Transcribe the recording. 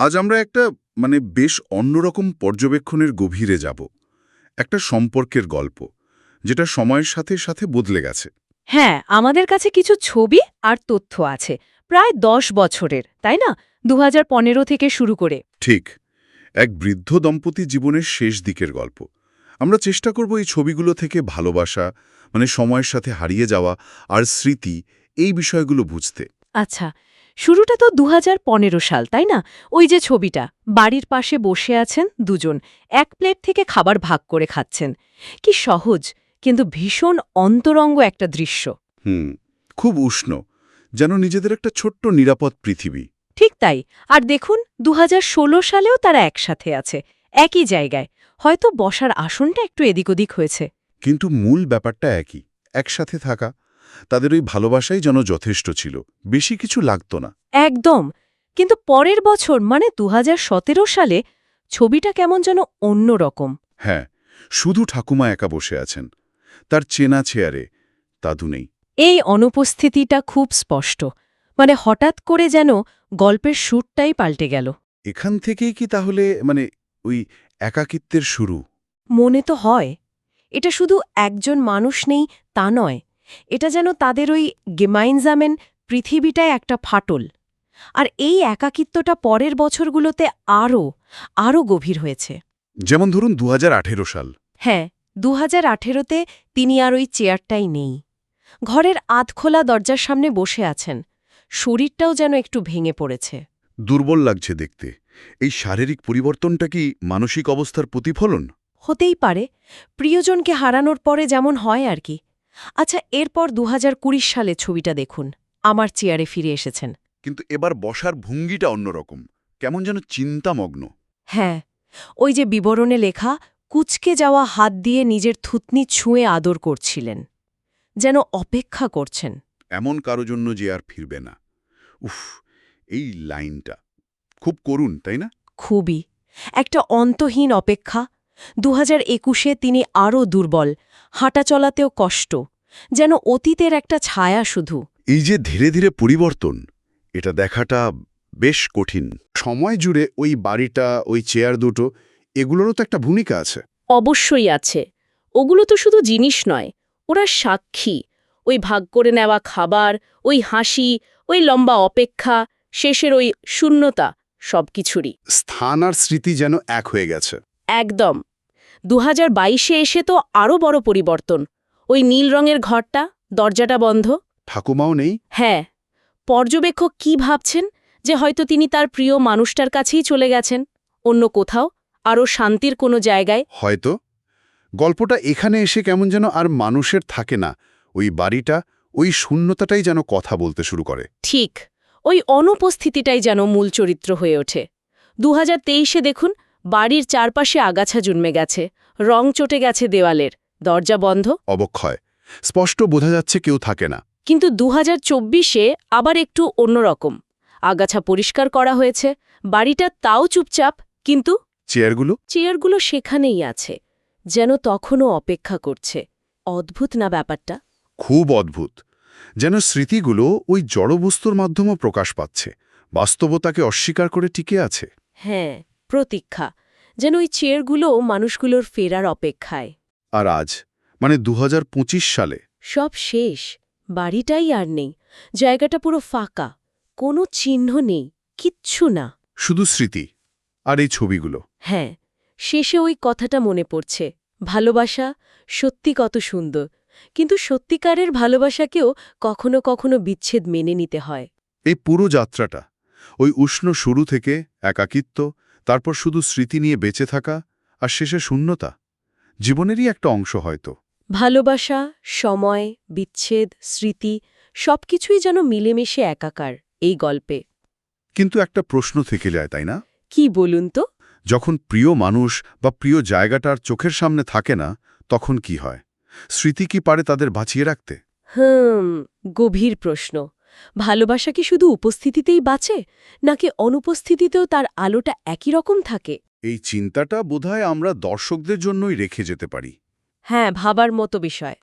আজ আমরা একটা মানে বেশ অন্যরকম পর্যবেক্ষণের গভীরে যাব। একটা সম্পর্কের গল্প যেটা সময়ের সাথে সাথে বদলে গেছে। হ্যাঁ আমাদের কাছে কিছু ছবি আর তথ্য আছে প্রায় দশ বছরের তাই না? দু হাজার পনেরো থেকে শুরু করে। ঠিক এক বৃদ্ধ দম্পতি জীবনের শেষ দিকের গল্প। আমরা চেষ্টা করব এই ছবিগুলো থেকে ভালোবাসা মানে সময়ের সাথে হারিয়ে যাওয়া আর স্মৃতি এই বিষয়গুলো বুঝতে। আচ্ছা শুরুটা তো দুহাজার পনেরো সাল তাই না? ওই যে ছবিটা বাড়ির পাশে বসে আছেন দুজন এক প্লেট থেকে খাবার ভাগ করে খাচ্ছেন। কি সহজ কিন্তু ভীষণ অন্তরঙ্গ একটা দৃশ্য। হুম খুব উষ্ণ যেন নিজেদের একটা ছোট্ট নিরাপদ পৃথিবী। ঠিক তাই আর দেখুন দু হাজার ষোলো সালেও তারা একসাথে আছে একই জায়গায় হয়তো বসার আসনটা একটু এদিক ওদিক হয়েছে। কিন্তু মূল ব্যাপারটা একই একসাথে থাকা তাদের ওই ভালোবাসাই যেন যথেষ্ট ছিল। বেশি কিছু লাগত না। একদম। কিন্তু পরের বছর মানে দু হাজার সতেরো সালে ছবিটা কেমন যেন অন্যরকম। হ্যাঁ শুধু ঠাকুমা একা বসে আছেন। তার চেনা চেয়ারে দাদু নেই। এই অনুপস্থিতিটা খুব স্পষ্ট। মানে হঠাৎ করে যেন গল্পের সুরটাই পাল্টে গেল। এখান থেকেই কি তাহলে মানে ওই একাকিত্বের শুরু? মনে তো হয়। এটা শুধু একজন মানুষ নেই তা নয়। এটা যেন তাদের ওই গেমাইনজামেন পৃথিবীটায় একটা ফাটল। আর এই একাকিত্বটা পরের বছরগুলোতে আরও আরও গভীর হয়েছে। যেমন ধরুন দু হাজার আঠেরো সাল। হ্যাঁ দু হাজার আঠেরোতে তিনি আর ওই চেয়ারটাই নেই। ঘরের আধখোলা দরজার সামনে বসে আছেন। শরীরটাও যেন একটু ভেঙে পড়েছে। দুর্বল লাগছে দেখতে। এই শারীরিক পরিবর্তনটা কি মানসিক অবস্থার প্রতিফলন? হতেই পারে। প্রিয়জনকে হারানোর পরে যেমন হয় আর কি। আচ্ছা এরপর দু হাজার কুড়ি সালে ছবিটা দেখুন। আমার চেয়ারে ফিরে এসেছেন। কিন্তু এবার বসার ভঙ্গিটা অন্যরকম। কেমন যেন চিন্তামগ্ন। হ্যাঁ ওই যে বিবরণে লেখা কুচকে যাওয়া হাত দিয়ে নিজের থুতনি ছুঁয়ে আদর করছিলেন। যেন অপেক্ষা করছেন। এমন কারও জন্য যে আর ফিরবে না। উফ এই লাইনটা। খুব করুণ তাই না? খুবই। একটা অন্তহীন অপেক্ষা দু হাজার একুশে তিনি আরও দুর্বল হাঁটা চলাতেও কষ্ট যেন অতীতের একটা ছায়া শুধু। এই যে ধীরে ধীরে পরিবর্তন এটা দেখাটা বেশ কঠিন। সময় জুড়ে ওই বাড়িটা ওই চেয়ার দুটো এগুলোরও তো একটা ভূমিকা আছে। অবশ্যই আছে। ওগুলো তো শুধু জিনিস নয় ওরা সাক্ষী। ওই ভাগ করে নেওয়া খাবার ওই হাসি ওই লম্বা অপেক্ষা শেষের ওই শূন্যতা সবকিছুরই। স্থান আর স্মৃতি যেন এক হয়ে গেছে। একদম। দু হাজার বাইশে এসে তো আরও বড় পরিবর্তন। ওই নীল রঙের ঘরটা দরজাটা বন্ধ। ঠাকুমাও নেই? হ্যাঁ। পর্যবেক্ষক কি ভাবছেন যে হয়তো তিনি তার প্রিয় মানুষটার কাছেই চলে গেছেন? অন্য কোথাও? আরও শান্তির কোনো জায়গায়? হয়তো। গল্পটা এখানে এসে কেমন যেন আর মানুষের থাকে না। ওই বাড়িটা ওই শূন্যতাটাই যেন কথা বলতে শুরু করে। ঠিক। ওই অনুপস্থিতিটাই যেন মূল চরিত্র হয়ে ওঠে। দু দেখুন বাড়ির চারপাশে আগাছা জন্মে গেছে রং চটে গেছে দেওয়ালের। দরজা বন্ধ। অবক্ষয়। স্পষ্ট বোঝা যাচ্ছে কেউ থাকে না। কিন্তু দু হাজার চব্বিশে আবার একটু অন্যরকম। আগাছা পরিষ্কার করা হয়েছে বাড়িটা তাও চুপচাপ কিন্তু চেয়ারগুলো? চেয়ারগুলো সেখানেই আছে যেন তখনও অপেক্ষা করছে। অদ্ভুত না ব্যাপারটা? খুব অদ্ভুত। যেন স্মৃতিগুলো ওই জড়বস্তুর মাধ্যমে প্রকাশ পাচ্ছে বাস্তবতাকে অস্বীকার করে টিকে আছে। হ্যাঁ প্রতীক্ষা যেন ওই চেয়ারগুলোও মানুষগুলোর ফেরার অপেক্ষায়। আর আজ? মানে দু হাজার পঁচিশ সালে? সব শেষ। বাড়িটাই আর নেই। জায়গাটা পুরো ফাঁকা। কোনো চিহ্ন নেই। কিচ্ছু না। শুধু স্মৃতি আর এই ছবিগুলো। হ্যাঁ শেষে ওই কথাটা মনে পড়ছে। ভালোবাসা সত্যি কত সুন্দর। কিন্তু সত্যিকারের ভালোবাসাকেও কখনো কখনো বিচ্ছেদ মেনে নিতে হয়। এই পুরো যাত্রাটা ওই উষ্ণ শুরু থেকে একাকিত্ব তারপর শুধু স্মৃতি নিয়ে বেঁচে থাকা আর শেষে শূন্যতা। জীবনেরই একটা অংশ হয়তো। ভালোবাসা সময় বিচ্ছেদ স্মৃতি সবকিছুই যেন মিলেমিশে একাকার এই গল্পে। কিন্তু একটা প্রশ্ন থেকে যায় তাই না? কি বলুন তো? যখন প্রিয় মানুষ বা প্রিয় জায়গাটার চোখের সামনে থাকে না তখন কি হয়? স্মৃতি কি পারে তাদের বাঁচিয়ে রাখতে? হুম গভীর প্রশ্ন। ভালোবাসা কি শুধু উপস্থিতিতেই বাঁচে নাকি অনুপস্থিতিতেও তার আলোটা একই রকম থাকে? এই চিন্তাটা বোধহয় আমরা দর্শকদের জন্যই রেখে যেতে পারি। হ্যাঁ ভাবার মতো বিষয়।